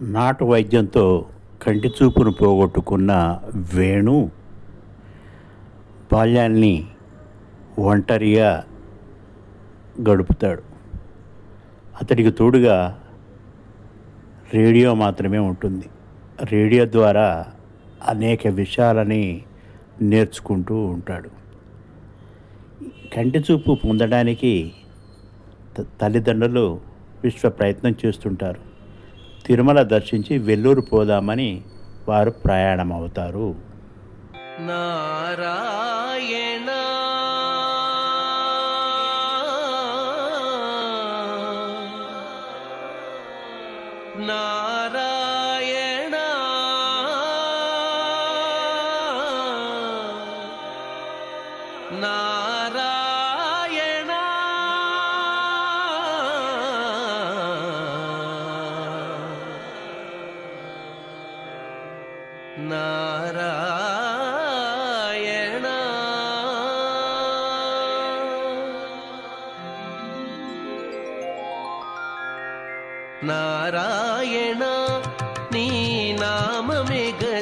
నాటు వైద్యంతో కంటి చూపును పోగొట్టుకున్న వేణు బాల్యాన్ని ఒంటరిగా గడుపుతాడు. అతడికి తోడుగా రేడియో మాత్రమే ఉంటుంది. రేడియో ద్వారా అనేక విషయాలని నేర్చుకుంటూ ఉంటాడు. కంటి చూపు పొందడానికి త- తల్లిదండ్రులు విశ్వ ప్రయత్నం చేస్తుంటారు. తిరుమల దర్శించి వెల్లూరు పోదామని వారు ప్రయాణం అవుతారు నారాయణ నారాయణ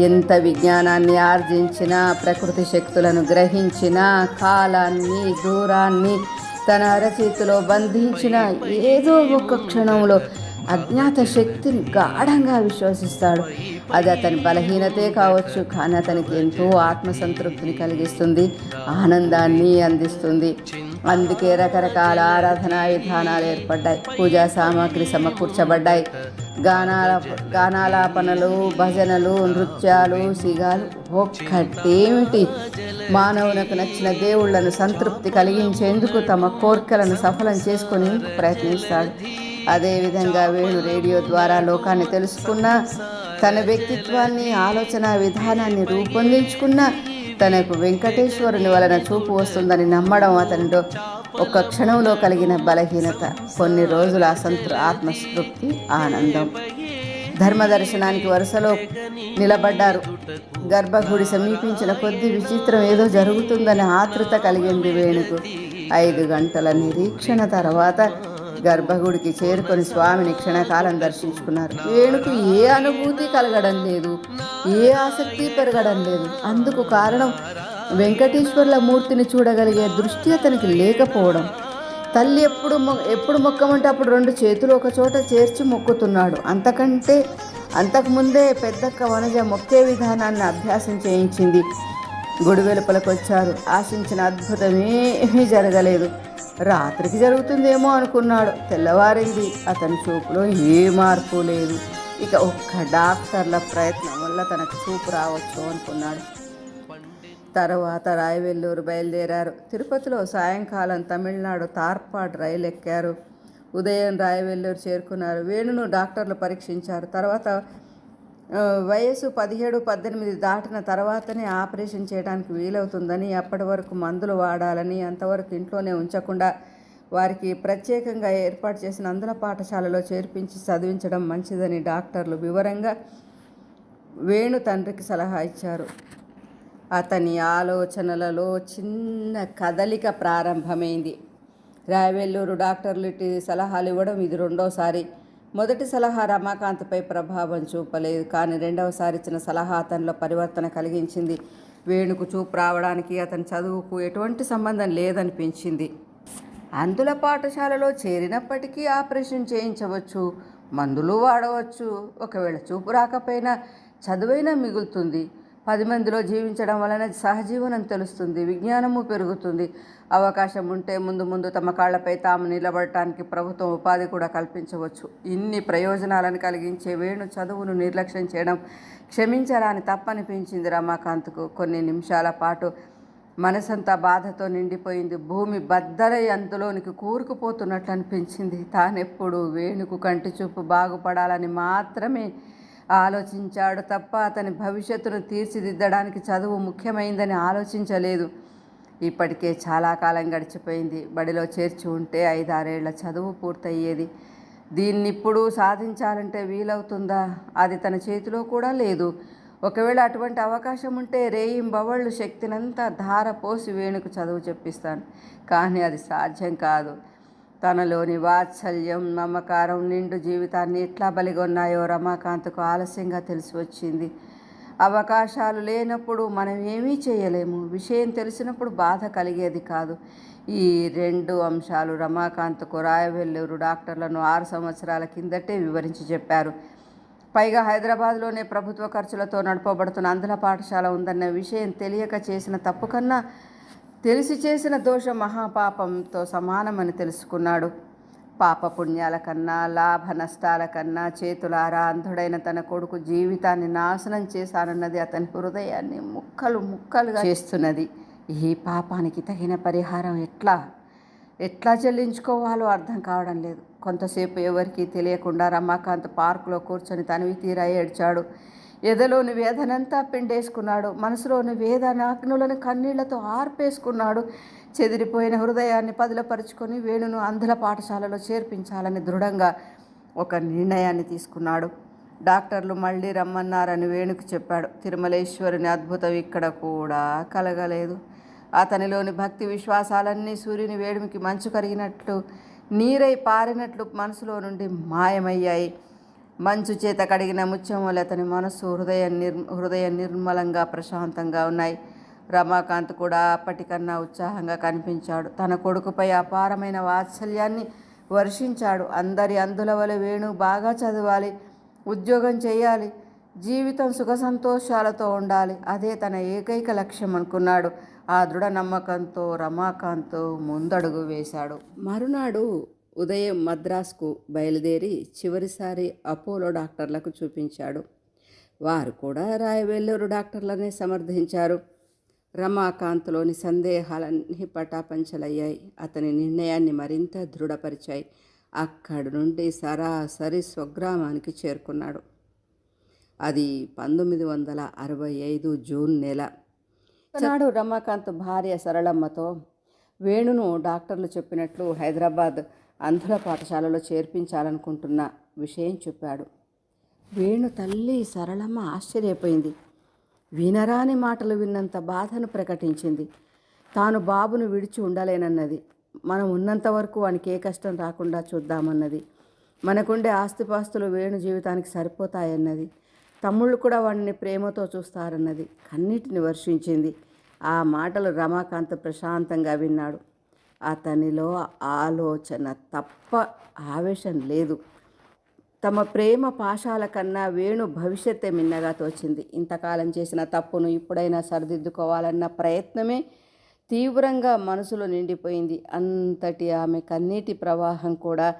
ఎంత విజ్ఞానాన్ని ఆర్జించినా ప్రకృతి శక్తులను గ్రహించినా కాలాన్ని దూరాన్ని తన అరచేతిలో బంధించిన ఏదో ఒక క్షణంలో అజ్ఞాత శక్తిని గాఢంగా విశ్వసిస్తాడు. అది అతని బలహీనతే కావచ్చు కానీ అతనికి ఎంతో ఆత్మసంతృప్తిని కలిగిస్తుంది ఆనందాన్ని అందిస్తుంది. అందుకే రకరకాల ఆరాధనా విధానాలు ఏర్పడ్డాయి పూజా సామాగ్రి సమకూర్చబడ్డాయి. గానాల గానాలాపనలు భజనలు నృత్యాలు సిగాలు ఒక్కటేమిటి? మానవులకు నచ్చిన దేవుళ్ళను సంతృప్తి కలిగించేందుకు తమ కోర్కెలను సఫలం చేసుకునేందుకు ప్రయత్నిస్తాడు. అదేవిధంగా వేణు రేడియో ద్వారా లోకాన్ని తెలుసుకున్న తన వ్యక్తిత్వాన్ని ఆలోచన విధానాన్ని రూపొందించుకున్న తనకు వెంకటేశ్వరుని వలన చూపు వస్తుందని నమ్మడం అతనిలో ఒక క్షణంలో కలిగిన బలహీనత కొన్ని రోజుల అసంతృ ఆత్మస్తృప్తి ఆనందం. ధర్మ దర్శనానికి వరుసలో నిలబడ్డారు. గర్భగుడి సమీపించిన కొద్ది విచిత్రం ఏదో జరుగుతుందని ఆతృత కలిగింది వేణుకు. ఐదు గంటల నిరీక్షణ తర్వాత గర్భగుడికి చేరుకొని స్వామిని క్షణకాలం దర్శించుకున్నారు. వేణుకు ఏ అనుభూతి కలగడం లేదు ఏ ఆసక్తి పెరగడం లేదు. అందుకు కారణం వెంకటేశ్వర్ల మూర్తిని చూడగలిగే దృష్టి అతనికి లేకపోవడం. తల్లి ఎప్పుడు మొ ఎప్పుడు మొక్కమంటే అప్పుడు రెండు చేతులు ఒక చోట చేర్చి మొక్కుతున్నాడు. అంతకంటే అంతకుముందే పెద్దక్క వనజ మొక్కే విధానాన్ని అభ్యాసం చేయించింది. గుడి వెలుపలకు వచ్చారు ఆశించిన అద్భుతమేమీ జరగలేదు. రాత్రికి జరుగుతుందేమో అనుకున్నాడు. తెల్లవారింది. అతని చూపులో ఏ మార్పు లేదు. ఇక ఒక్క డాక్టర్ల ప్రయత్నం వల్ల తనకు చూపు రావచ్చు అనుకున్నాడు. తర్వాత రాయవెల్లూరు బయలుదేరారు. తిరుపతిలో సాయంకాలం తమిళనాడు తార్పాడ్ రైలు ఎక్కారు. ఉదయం రాయవెల్లూరు చేరుకున్నారు. వేణును డాక్టర్లు పరీక్షించారు. తర్వాత వయసు పదిహేడు పద్దెనిమిది దాటిన తర్వాతనే ఆపరేషన్ చేయడానికి వీలవుతుందని అప్పటి వరకు మందులు వాడాలని అంతవరకు ఇంట్లోనే ఉంచకుండా వారికి ప్రత్యేకంగా ఏర్పాటు చేసిన అందుల పాఠశాలలో చేర్పించి చదివించడం మంచిదని డాక్టర్లు వివరంగా వేణు తండ్రికి సలహా ఇచ్చారు. అతని ఆలోచనలలో చిన్న కదలిక ప్రారంభమైంది. రాయవెల్లూరు డాక్టర్లు ఇటు సలహాలు ఇవ్వడం ఇది రెండోసారి. మొదటి సలహా రమాకాంత్పై ప్రభావం చూపలేదు. కానీ రెండవసారి ఇచ్చిన సలహా అతనిలో పరివర్తన కలిగించింది. వేణుకు చూపు రావడానికి అతని చదువుకు ఎటువంటి సంబంధం లేదనిపించింది. అందుల పాఠశాలలో చేరినప్పటికీ ఆపరేషన్ చేయించవచ్చు మందులు వాడవచ్చు ఒకవేళ చూపు రాకపోయినా చదువైనా మిగులుతుంది. పది మందిలో జీవించడం వలన సహజీవనం తెలుస్తుంది విజ్ఞానము పెరుగుతుంది. అవకాశం ఉంటే ముందు ముందు తమ కాళ్ళపై తాము నిలబడటానికి ప్రభుత్వం ఉపాధి కూడా కల్పించవచ్చు. ఇన్ని ప్రయోజనాలను కలిగించే వేణు చదువును నిర్లక్ష్యం చేయడం క్షమించరాని తప్పనిపించింది రమాకాంత్కు. కొన్ని నిమిషాల పాటు మనసంతా బాధతో నిండిపోయింది. భూమి బద్దలై అందులోనికి కూరుకుపోతున్నట్లు అనిపించింది తానెప్పుడు వేణుకు కంటి చూపు బాగుపడాలని మాత్రమే ఆలోచించాడు తప్ప అతని భవిష్యత్తును తీర్చిదిద్దడానికి చదువు ముఖ్యమైందని ఆలోచించలేదు. ఇప్పటికే చాలా కాలం గడిచిపోయింది. బడిలో చేర్చి ఉంటే ఐదారేళ్ళ చదువు పూర్తయ్యేది. దీన్ని ఇప్పుడు సాధించాలంటే వీలవుతుందా? అది తన చేతిలో కూడా లేదు. ఒకవేళ అటువంటి అవకాశం ఉంటే రేయింబవళ్ళు శక్తినంతా ధార పోసి వేణుకు చదువు చెప్పిస్తాను. కానీ అది సాధ్యం కాదు. తనలోని వాత్సల్యం నమ్మకారం నిండు జీవితాన్ని ఎట్లా బలిగొన్నాయో రమాకాంత్కు ఆలస్యంగా తెలిసి వచ్చింది. అవకాశాలు లేనప్పుడు మనం ఏమీ చేయలేము. విషయం తెలిసినప్పుడు బాధ కలిగేది కాదు. ఈ రెండు అంశాలు రమాకాంత్కు రాయవెల్లూరు డాక్టర్లను ఆరు సంవత్సరాల కిందటే వివరించి చెప్పారు. పైగా హైదరాబాద్లోనే ప్రభుత్వ ఖర్చులతో నడపబడుతున్న అందుల పాఠశాల ఉందన్న విషయం తెలియక చేసిన తప్పు కన్నా తెలిసి చేసిన దోషం మహాపాపంతో సమానమని తెలుసుకున్నాడు. పాప పుణ్యాల కన్నా లాభ నష్టాల కన్నా చేతులారా అంధుడైన తన కొడుకు జీవితాన్ని నాశనం చేశానన్నది అతని హృదయాన్ని ముక్కలు ముక్కలుగా చేస్తున్నది. ఈ పాపానికి తగిన పరిహారం ఎట్లా? ఎట్లా చెల్లించుకోవాలో అర్థం కావడం లేదు. కొంతసేపు ఎవరికీ తెలియకుండా రమాకాంత్ పార్కులో కూర్చొని తనివి తీరా ఏడ్చాడు. ఎదలోని వేదనంతా పిండేసుకున్నాడు. మనసులోని వేదనాగ్నులను కన్నీళ్ళతో ఆర్పేసుకున్నాడు. చెదిరిపోయిన హృదయాన్ని పదులపరుచుకొని వేణును అంధుల పాఠశాలలో చేర్పించాలని దృఢంగా ఒక నిర్ణయాన్ని తీసుకున్నాడు. డాక్టర్లు మళ్ళీ రమ్మన్నారని వేణుకు చెప్పాడు. తిరుమలేశ్వరుని అద్భుతం ఇక్కడ కూడా కలగలేదు. అతనిలోని భక్తి విశ్వాసాలన్నీ సూర్యుని వేడిమికి మంచు కరిగినట్లు నీరై పారినట్లు మనసులో నుండి మాయమయ్యాయి. మంచు చేత కడిగిన ముత్యం వల్ల అతని మనస్సు హృదయ నిర్ హృదయ నిర్మలంగా ప్రశాంతంగా ఉన్నాయి. రమాకాంత్ కూడా అప్పటికన్నా ఉత్సాహంగా కనిపించాడు. తన కొడుకుపై అపారమైన వాత్సల్యాన్ని వర్షించాడు. అందరి అందుల వలె వేణు బాగా చదవాలి ఉద్యోగం చేయాలి జీవితం సుఖ సంతోషాలతో ఉండాలి. అదే తన ఏకైక లక్ష్యం అనుకున్నాడు. ఆ దృఢ నమ్మకంతో రమాకాంత్ ముందడుగు వేశాడు. మరునాడు ఉదయం మద్రాసుకు బయలుదేరి చివరిసారి అపోలో డాక్టర్లకు చూపించాడు. వారు కూడా రాయవెల్లూరు డాక్టర్లనే సమర్థించారు. రమాకాంత్లోని సందేహాలన్నీ పటాపంచలయ్యాయి. అతని నిర్ణయాన్ని మరింత దృఢపరిచాయి. అక్కడి నుండి సరాసరి స్వగ్రామానికి చేరుకున్నాడు. అది పంతొమ్మిది వందల అరవై ఐదు జూన్ నెల. నాడు రమాకాంత్ భార్య సరళమ్మతో వేణును డాక్టర్లు చెప్పినట్లు హైదరాబాద్ అంధుల పాఠశాలలో చేర్పించాలనుకుంటున్న విషయం చెప్పాడు. వేణు తల్లి సరళమ్మ ఆశ్చర్యపోయింది. వినరాని మాటలు విన్నంత బాధను ప్రకటించింది. తాను బాబును విడిచి ఉండలేనన్నది. మనం ఉన్నంత వరకు వానికి ఏ కష్టం రాకుండా చూద్దామన్నది. మనకుండే ఆస్తిపాస్తులు వేణు జీవితానికి సరిపోతాయన్నది. తమ్ముళ్ళు కూడా వాడిని ప్రేమతో చూస్తారన్నది. కన్నీటిని వర్షించింది. ఆ మాటలు రమాకాంత్ ప్రశాంతంగా విన్నాడు. అతనిలో ఆలోచన తప్ప ఆవేశం లేదు. తమ ప్రేమ పాశాల కన్నా వేణు భవిష్యత్తే మిన్నగా తోచింది. ఇంతకాలం చేసిన తప్పును ఇప్పుడైనా సరిదిద్దుకోవాలన్న ప్రయత్నమే తీవ్రంగా మనసులో నిండిపోయింది. అంతటి ఆమె కన్నీటి ప్రవాహం కూడా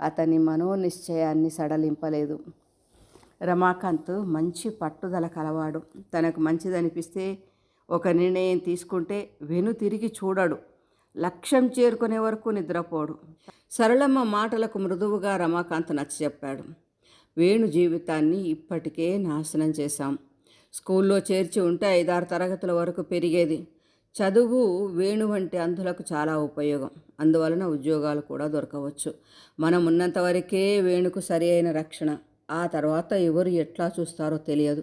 అతని మనోనిశ్చయాన్ని సడలింపలేదు. రమాకాంత్ మంచి పట్టుదల కలవాడు. తనకు మంచిదనిపిస్తే ఒక నిర్ణయం తీసుకుంటే వెను తిరిగి చూడడు. లక్ష్యం చేరుకునే వరకు నిద్రపోడు. సరళమ్మ మాటలకు మృదువుగా రమాకాంత్ నచ్చ చెప్పాడు. వేణు జీవితాన్ని ఇప్పటికే నాశనం చేశాం. స్కూల్లో చేర్చి ఉంటే ఐదారు తరగతుల వరకు పెరిగేది. చదువు వేణు వంటి అంధులకు చాలా ఉపయోగం. అందువలన ఉద్యోగాలు కూడా దొరకవచ్చు. మనం ఉన్నంత వరకే వేణుకు సరి అయిన రక్షణ. ఆ తర్వాత ఎవరు ఎట్లా చూస్తారో తెలియదు.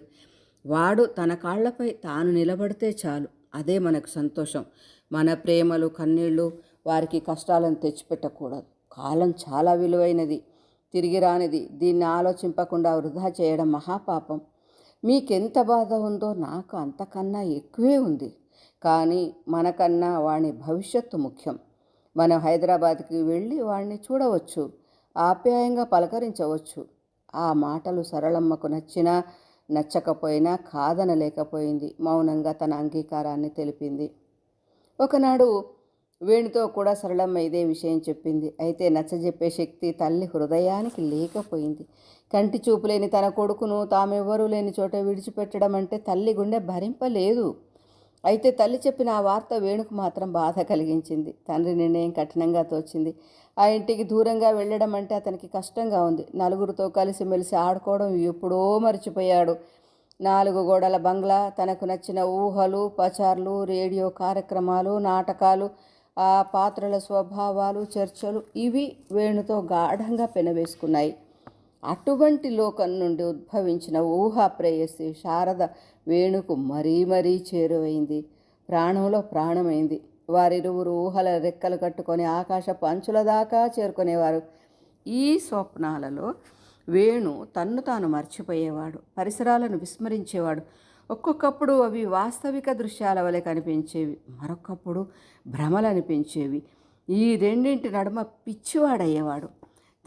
వాడు తన కాళ్ళపై తాను నిలబడితే చాలు. అదే మనకు సంతోషం. మన ప్రేమలు కన్నీళ్ళు వారికి కష్టాలను తెచ్చిపెట్టకూడదు. కాలం చాలా విలువైనది. తిరిగి రానిది. దీన్ని ఆలోచింపకుండా వృధా చేయడం మహాపాపం. మీకెంత బాధ ఉందో నాకు అంతకన్నా ఎక్కువే ఉంది. కానీ మనకన్నా వాణి భవిష్యత్తు ముఖ్యం. మనం హైదరాబాద్కి వెళ్ళి వాడిని చూడవచ్చు. ఆప్యాయంగా పలకరించవచ్చు. ఆ మాటలు సరళమ్మకు నచ్చినా నచ్చకపోయినా కాదనలేకపోయింది. మౌనంగా తన అంగీకారాన్ని తెలిపింది. ఒకనాడు వేణుతో కూడా సరళమ్మ ఇదే విషయం చెప్పింది. అయితే నచ్చజెప్పే శక్తి తల్లి హృదయానికి లేకపోయింది. కంటి చూపు లేని తన కొడుకును తామెవ్వరూ లేని చోట విడిచిపెట్టడం అంటే తల్లి గుండె భరింపలేదు. అయితే తల్లి చెప్పిన ఆ వార్త వేణుకు మాత్రం బాధ కలిగించింది. తండ్రి నిర్ణయం కఠినంగా తోచింది. ఆ ఇంటికి దూరంగా వెళ్ళడం అంటే అతనికి కష్టంగా ఉంది. నలుగురితో కలిసిమెలిసి ఆడుకోవడం ఎప్పుడో మర్చిపోయాడు. నాలుగు గోడల బంగ్లా తనకు నచ్చిన ఊహలు పచార్లు రేడియో కార్యక్రమాలు నాటకాలు ఆ పాత్రల స్వభావాలు చర్చలు ఇవి వేణుతో గాఢంగా పెనవేసుకున్నాయి. అటువంటి లోకం నుండి ఉద్భవించిన ఊహా ప్రేయసి శారద వేణుకు మరీ మరీ చేరువైంది. ప్రాణంలో ప్రాణమైంది. వారిరువురు ఊహల రెక్కలు కట్టుకొని ఆకాశ పంచుల దాకా చేరుకునేవారు. ఈ స్వప్నాలలో వేణు తన్ను తాను మర్చిపోయేవాడు పరిసరాలను విస్మరించేవాడు. ఒక్కొక్కప్పుడు అవి వాస్తవిక దృశ్యాల వలె కనిపించేవి మరొకప్పుడు భ్రమలు అనిపించేవి ఈ రెండింటి నడుమ పిచ్చివాడయ్యేవాడు.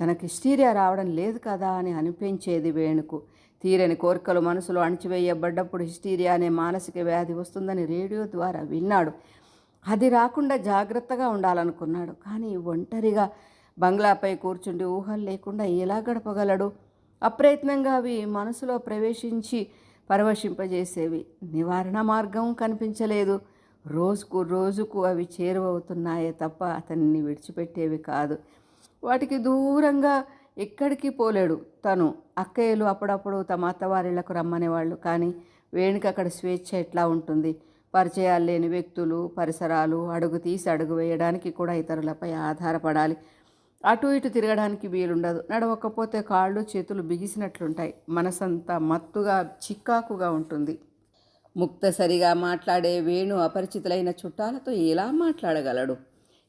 తనకి హిస్టీరియా రావడం లేదు కదా అని అనిపించేది వేణుకు. తీరని కోరికలు మనసులో అణిచివేయబడ్డప్పుడు హిస్టీరియా అనే మానసిక వ్యాధి వస్తుందని రేడియో ద్వారా విన్నాడు. అది రాకుండా జాగ్రత్తగా ఉండాలనుకున్నాడు. కానీ ఒంటరిగా బంగ్లాపై కూర్చుండి ఊహలు లేకుండా ఎలా గడపగలడు? అప్రయత్నంగా అవి మనసులో ప్రవేశించి పరవశింపజేసేవి. నివారణ మార్గం కనిపించలేదు. రోజుకు రోజుకు అవి చేరువవుతున్నాయే తప్ప అతన్ని విడిచిపెట్టేవి కాదు. వాటికి దూరంగా ఎక్కడికి పోలేడు. తను అక్కయ్యలు అప్పుడప్పుడు తమ అత్తవారిళ్ళకు రమ్మనేవాళ్ళు. కానీ వేణుకి అక్కడ స్వేచ్ఛ ఎట్లా ఉంటుంది? పరిచయాలు లేని వ్యక్తులు పరిసరాలు అడుగు తీసి అడుగు వేయడానికి కూడా ఇతరులపై ఆధారపడాలి. అటు ఇటు తిరగడానికి వీలుండదు. నడవకపోతే కాళ్ళు చేతులు బిగిసినట్లుంటాయి. మనసంతా మత్తుగా చిక్కాకుగా ఉంటుంది. ముక్తసరిగా మాట్లాడే వేణు అపరిచితులైన చుట్టాలతో ఎలా మాట్లాడగలడు?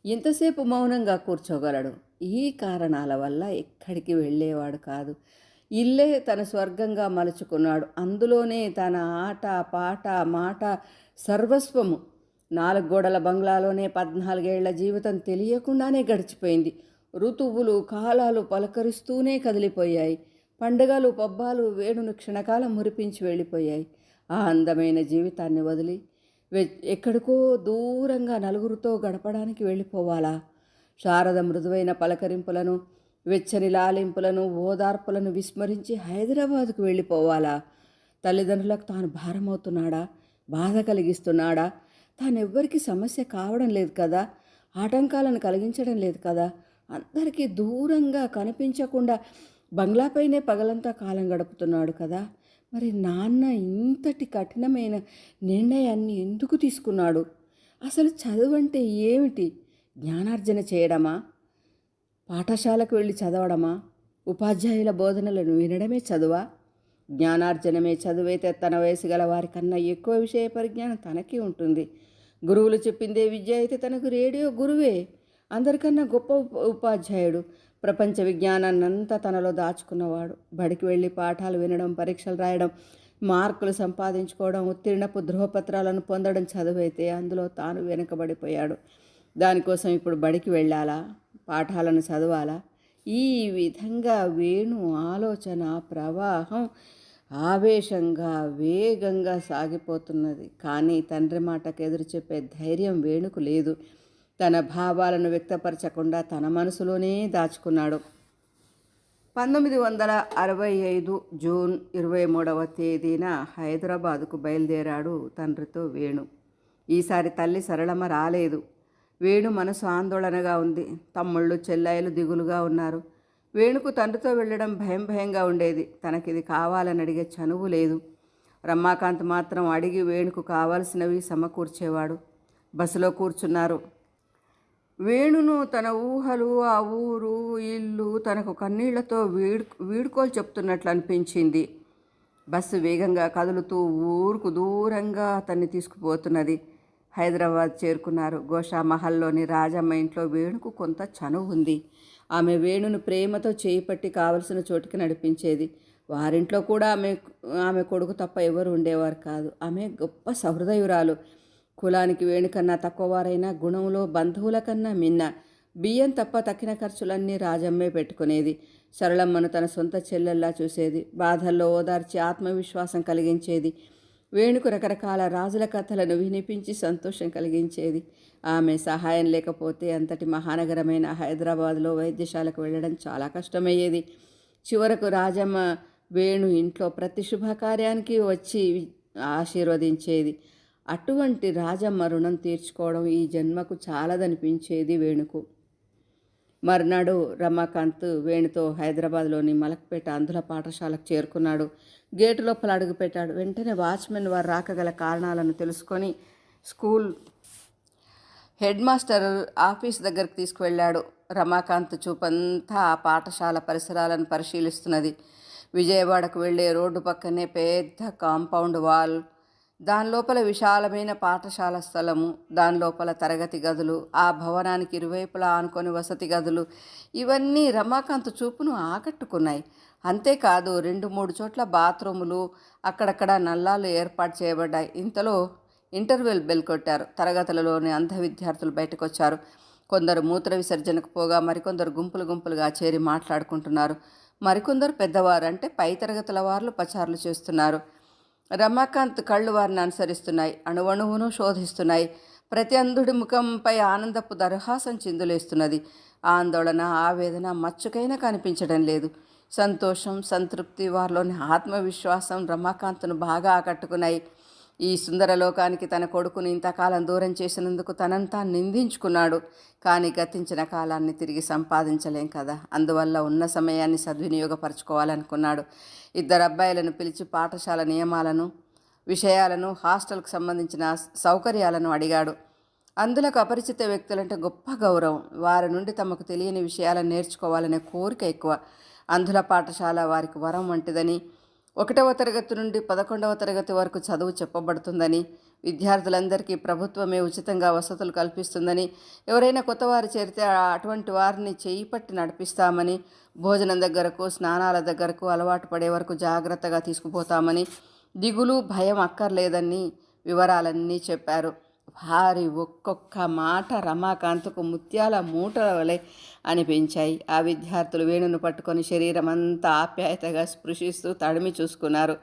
ఎంతసేపు మౌనంగా కూర్చోగలడు. ఈ కారణాల వల్ల ఎక్కడికి వెళ్ళేవాడు కాదు. ఇల్లే తన స్వర్గంగా మలుచుకున్నాడు. అందులోనే తన ఆట పాట మాట సర్వస్వము. నాలుగు గోడల బంగ్లాలోనే పద్నాలుగేళ్ళ జీవితం తెలియకుండానే గడిచిపోయింది. ఋతువులు కాలాలు పలకరిస్తూనే కదిలిపోయాయి. పండుగలు పబ్బాలు వేణును క్షణకాలం మురిపించి వెళ్ళిపోయాయి. ఆ అందమైన జీవితాన్ని వదిలి వె- ఎక్కడికో దూరంగా నలుగురితో గడపడానికి వెళ్ళిపోవాలా? శారద మృదువైన పలకరింపులను వెచ్చని లాలింపులను ఓదార్పులను విస్మరించి హైదరాబాద్కు వెళ్ళిపోవాలా? తల్లిదండ్రులకు తాను భారమవుతున్నాడా? బాధ కలిగిస్తున్నాడా? తానెవ్వరికీ సమస్య కావడం లేదు కదా? ఆటంకాలను కలిగించడం లేదు కదా? అందరికీ దూరంగా కనిపించకుండా బంగ్లాపైనే పగలంతా కాలం గడుపుతున్నాడు కదా. మరి నాన్న ఇంతటి కఠినమైన నిర్ణయాన్ని ఎందుకు తీసుకున్నాడు? అసలు చదువు అంటే ఏమిటి? జ్ఞానార్జన చేయడమా? పాఠశాలకు వెళ్ళి చదవడమా? ఉపాధ్యాయుల బోధనలను వినడమే చదువా? జ్ఞానార్జనమే చదువైతే తన వయసు గల వారికన్నా ఎక్కువ విషయ పరిజ్ఞానం తనకి ఉంటుంది. గురువులు చెప్పిందే విద్య అయితే తనకు రేడియో గురువే. అందరికన్నా గొప్ప ఉప- ఉపాధ్యాయుడు. ప్రపంచ విజ్ఞానాన్నంతా తనలో దాచుకున్నవాడు. బడికి వెళ్ళి పాఠాలు వినడం పరీక్షలు రాయడం మార్కులు సంపాదించుకోవడం ఉత్తీర్ణపు ధృవపత్రాలను పొందడం చదువైతే అందులో తాను వెనుకబడిపోయాడు. దానికోసం ఇప్పుడు బడికి వెళ్ళాలా? పాఠాలను చదవాలా? ఈ విధంగా వేణు ఆలోచన ప్రవాహం ఆవేశంగా వేగంగా సాగిపోతున్నది. కానీ తండ్రి మాటకు ఎదురు చెప్పే ధైర్యం వేణుకు లేదు. తన భావాలను వ్యక్తపరచకుండా తన మనసులోనే దాచుకున్నాడు. పంతొమ్మిది వందల అరవై ఐదు జూన్ ఇరవై మూడవ తేదీన హైదరాబాదుకు బయలుదేరాడు తండ్రితో వేణు. ఈసారి తల్లి సరళమ రాలేదు. వేణు మనసు ఆందోళనగా ఉంది. తమ్ముళ్ళు చెల్లాయిలు దిగులుగా ఉన్నారు. వేణుకు తండ్రితో వెళ్ళడం భయం భయంగా ఉండేది. తనకిది కావాలని అడిగే చనువు లేదు. రమాకాంత్ మాత్రం అడిగి వేణుకు కావాల్సినవి సమకూర్చేవాడు. బస్సులో కూర్చున్నారు. వేణును తన ఊహలు ఆ ఊరు ఇల్లు తనకు కన్నీళ్ళతో వీడు వీడుకోలు చెప్తున్నట్లు అనిపించింది. బస్సు వేగంగా కదులుతూ ఊరుకు దూరంగా అతన్ని తీసుకుపోతున్నది. హైదరాబాద్ చేరుకున్నారు. గోషామహల్లోని రాజమ్మ ఇంట్లో వేణుకు కొంత చనువు ఉంది. ఆమె వేణును ప్రేమతో చేపట్టి కావలసిన చోటికి నడిపించేది. వారింట్లో కూడా ఆమె ఆమె కొడుకు తప్ప ఎవరు ఉండేవారు కాదు. ఆమె గొప్ప సహృదయురాలు. కులానికి వేణుకన్నా తక్కువవారైనా గుణంలో బంధువుల కన్నా మిన్న బియ్యం తప్ప తక్కిన ఖర్చులన్నీ రాజమ్మే పెట్టుకునేది. సరళమ్మను తన సొంత చెల్లెల్లా చూసేది. బాధల్లో ఓదార్చి ఆత్మవిశ్వాసం కలిగించేది. వేణుకు రకరకాల రాజుల కథలను వినిపించి సంతోషం కలిగించేది. ఆమె సహాయం లేకపోతే అంతటి మహానగరమైన హైదరాబాద్లో వైద్యశాలకు వెళ్ళడం చాలా కష్టమయ్యేది. చివరకు రాజమ్మ వేణు ఇంట్లో ప్రతి శుభకార్యానికి వచ్చి ఆశీర్వదించేది. అటువంటి రాజమ్మ రుణం తీర్చుకోవడం ఈ జన్మకు చాలదనిపించేది వేణుకు. మర్నాడు రమాకాంత్ వేణుతో హైదరాబాద్లోని మలక్పేట అంధుల పాఠశాలకు చేరుకున్నాడు. గేటు లోపల అడుగుపెట్టాడు వెంటనే వాచ్మెన్ వారు రాకగల కారణాలను తెలుసుకొని స్కూల్ హెడ్ మాస్టర్ ఆఫీస్ దగ్గరికి తీసుకువెళ్ళాడు. రమాకాంత్ చూపంతా ఆ పాఠశాల పరిసరాలను పరిశీలిస్తున్నది. విజయవాడకు వెళ్ళే రోడ్డు పక్కనే పెద్ద కాంపౌండ్ వాల్ దాని లోపల విశాలమైన పాఠశాల స్థలము దాని లోపల తరగతి గదులు ఆ భవనానికి ఇరువైపులా ఆనుకొని వసతి గదులు ఇవన్నీ రమాకాంత్ చూపును ఆకట్టుకున్నాయి. అంతేకాదు రెండు మూడు చోట్ల బాత్రూములు అక్కడక్కడ నల్లాలు ఏర్పాటు చేయబడ్డాయి. ఇంతలో ఇంటర్వెల్ బెల్ కొట్టారు. తరగతులలోని అంధ విద్యార్థులు బయటకు వచ్చారు కొందరు మూత్ర విసర్జనకు పోగా మరికొందరు గుంపులు గుంపులుగా చేరి మాట్లాడుకుంటున్నారు. మరికొందరు పెద్దవారు అంటే పై తరగతుల వారు పచారులు చేస్తున్నారు. రమాకాంత్ కళ్ళు వారిని అనుసరిస్తున్నాయి అణువణువును శోధిస్తున్నాయి. ప్రతి అంధుడి ముఖంపై ఆనందపు దరహాసం చిందులేస్తున్నది. ఆందోళన ఆవేదన మచ్చుకైనా కనిపించడం లేదు. సంతోషం సంతృప్తి వారిలోని ఆత్మవిశ్వాసం రమాకాంత్ను బాగా ఆకట్టుకున్నాయి. ఈ సుందర లోకానికి తన కొడుకుని ఇంతకాలం దూరం చేసినందుకు తనంతా నిందించుకున్నాడు. కానీ గతించిన కాలాన్ని తిరిగి సంపాదించలేం కదా. అందువల్ల ఉన్న సమయాన్ని సద్వినియోగపరచుకోవాలనుకున్నాడు. ఇద్దరు అబ్బాయిలను పిలిచి పాఠశాల నియమాలను విషయాలను హాస్టల్కు సంబంధించిన సౌకర్యాలను అడిగాడు. అందులకు అపరిచిత వ్యక్తులంటే గొప్ప గౌరవం. వారి నుండి తమకు తెలియని విషయాలను నేర్చుకోవాలనే కోరిక ఎక్కువ. అంధుల పాఠశాల వారికి వరం వంటిదని ఒకటవ తరగతి నుండి పదకొండవ తరగతి వరకు చదువు చెప్పబడుతుందని విద్యార్థులందరికీ ప్రభుత్వమే ఉచితంగా వసతులు కల్పిస్తుందని ఎవరైనా కొత్తవారు చేరితే ఆ- అటువంటి వారిని చేయి పట్టి నడిపిస్తామని భోజనం దగ్గరకు స్నానాల దగ్గరకు అలవాటు పడే వరకు జాగ్రత్తగా తీసుకుపోతామని దిగులు భయం అక్కర్లేదని వివరాలన్నీ చెప్పారు. వారి ఒక్కొక్క మాట రమాకాంతకు ముత్యాల మూటల వలె అనిపించాయి. ఆ విద్యార్థులు వేణును పట్టుకొని శరీరం అంతా ఆప్యాయతగా స్పృశిస్తూ తడిమి చూసుకున్నారు.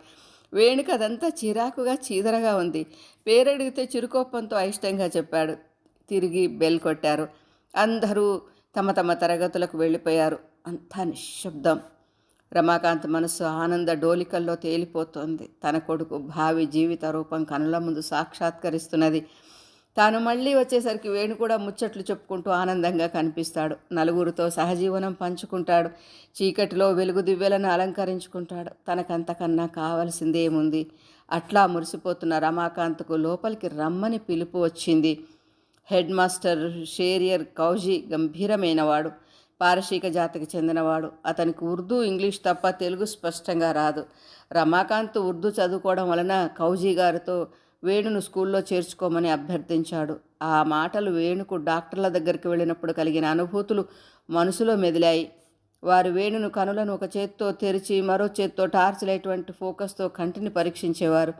వేణుకు అదంతా చిరాకుగా చీదరగా ఉంది. పేరడిగితే చిరుకోపంతో అయిష్టంగా చెప్పాడు. తిరిగి బెల్ కొట్టారు. అందరూ తమ తమ తరగతులకు వెళ్ళిపోయారు. అంతా నిశ్శబ్దం. రమాకాంత్ మనస్సు ఆనంద డోలికల్లో తేలిపోతోంది. తన కొడుకు భావి జీవిత రూపం కనుల ముందు సాక్షాత్కరిస్తున్నది. తాను మళ్ళీ వచ్చేసరికి వేణు కూడా ముచ్చట్లు చెప్పుకుంటూ ఆనందంగా కనిపిస్తాడు. నలుగురితో సహజీవనం పంచుకుంటాడు. చీకటిలో వెలుగు దివ్యలను అలంకరించుకుంటాడు. తనకంతకన్నా కావలసిందేముంది? అట్లా మురిసిపోతున్న రమాకాంత్కు లోపలికి రమ్మని పిలుపు వచ్చింది. Head master షేరియర్ కౌజీ గంభీరమైనవాడు. పారశీక జాతికి చెందినవాడు. అతనికి ఉర్దూ ఇంగ్లీష్ తప్ప తెలుగు స్పష్టంగా రాదు. రమాకాంత్ ఉర్దూ చదువుకోవడం వలన కౌజీ గారితో వేణును స్కూల్లో చేర్చుకోమని అభ్యర్థించాడు. ఆ మాటలు వేణుకు డాక్టర్ల దగ్గరికి వెళ్ళినప్పుడు కలిగిన అనుభూతులు మనసులో మెదిలాయి. వారు వేణును కనులను ఒక చేత్తో తెరిచి మరో చేత్తో టార్చ్ లైటువంటి ఫోకస్తో కంటిని పరీక్షించేవారు.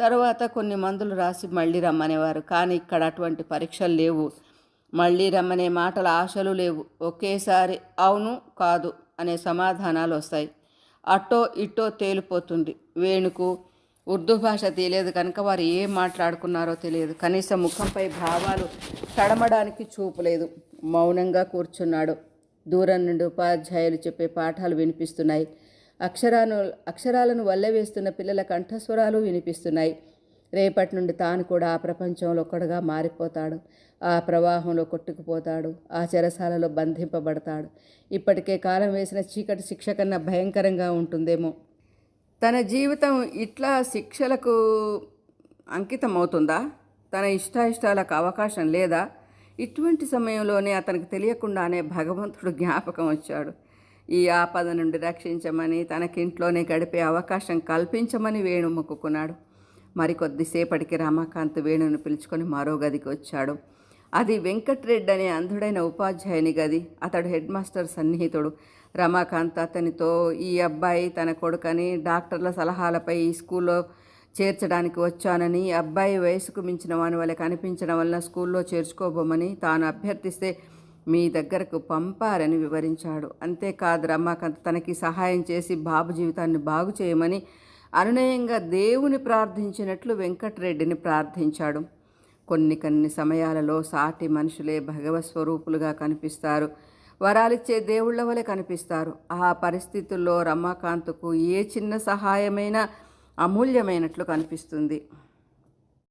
తర్వాత కొన్ని మందులు రాసి మళ్ళీ రమ్మనేవారు. కానీ ఇక్కడ అటువంటి పరీక్షలు లేవు. మళ్ళీ రమ్మనే మాటల ఆశలు లేవు. ఒకేసారి అవును కాదు అనే సమాధానాలు వస్తాయి. అట్టో ఇట్టో తేలిపోతుంది. వేణుకు ఉర్దూ భాష తెలియదు కనుక వారు ఏం మాట్లాడుకున్నారో తెలియదు. కనీసం ముఖంపై భావాలు తడమడానికి చూపలేదు మౌనంగా కూర్చున్నాడు. దూరం నుండి ఉపాధ్యాయులు చెప్పే పాఠాలు వినిపిస్తున్నాయి. అక్షరాను అక్షరాలను వల్లెవేస్తున్న పిల్లల కంఠస్వరాలు వినిపిస్తున్నాయి. రేపటి నుండి తాను కూడా ఆ ప్రపంచంలో ఒక్కడుగా మారిపోతాడు. ఆ ప్రవాహంలో కొట్టుకుపోతాడు. ఆ చెరసాలలో బంధింపబడతాడు. ఇప్పటికే కాలం వేసిన చీకటి శిక్ష కన్నా భయంకరంగా ఉంటుందేమో. తన జీవితం ఇట్లా శిక్షలకు అంకితం అవుతుందా తన ఇష్టాయిష్టాలకు అవకాశం లేదా? ఇటువంటి సమయంలోనే అతనికి తెలియకుండానే భగవంతుడు జ్ఞాపకం వచ్చాడు. ఈ ఆపద నుండి రక్షించమని తనకింట్లోనే గడిపే అవకాశం కల్పించమని వేణు మొక్కుకున్నాడు. మరికొద్దిసేపటికి రమాకాంత్ వేణుని పిలుచుకొని మరో గదికి వచ్చాడు. అది వెంకట్రెడ్డి అనే అంధుడైన ఉపాధ్యాయుని గది. అతడు హెడ్ మాస్టర్ సన్నిహితుడు. రమాకాంత్ అతనితో ఈ అబ్బాయి తన కొడుకని డాక్టర్ల సలహాలపై ఈ స్కూల్లో చేర్చడానికి వచ్చానని అబ్బాయి వయసుకు మించిన వాని వల్ల కనిపించడం వలన స్కూల్లో చేర్చుకోబోమని తాను అభ్యర్థిస్తే మీ దగ్గరకు పంపారని వివరించాడు. అంతేకాదు రమాకాంత్ తనకి సహాయం చేసి బాబు జీవితాన్ని బాగు చేయమని అనునయంగా దేవుని ప్రార్థించినట్లు వెంకటరెడ్డిని ప్రార్థించాడు. కొన్ని కొన్ని సమయాలలో సాటి మనుషులే భగవత్ స్వరూపులుగా కనిపిస్తారు. వరాలిచ్చే దేవుళ్ళ వలె కనిపిస్తారు. ఆ పరిస్థితుల్లో రమాకాంత్కు ఏ చిన్న సహాయమైనా అమూల్యమైనట్లు కనిపిస్తుంది.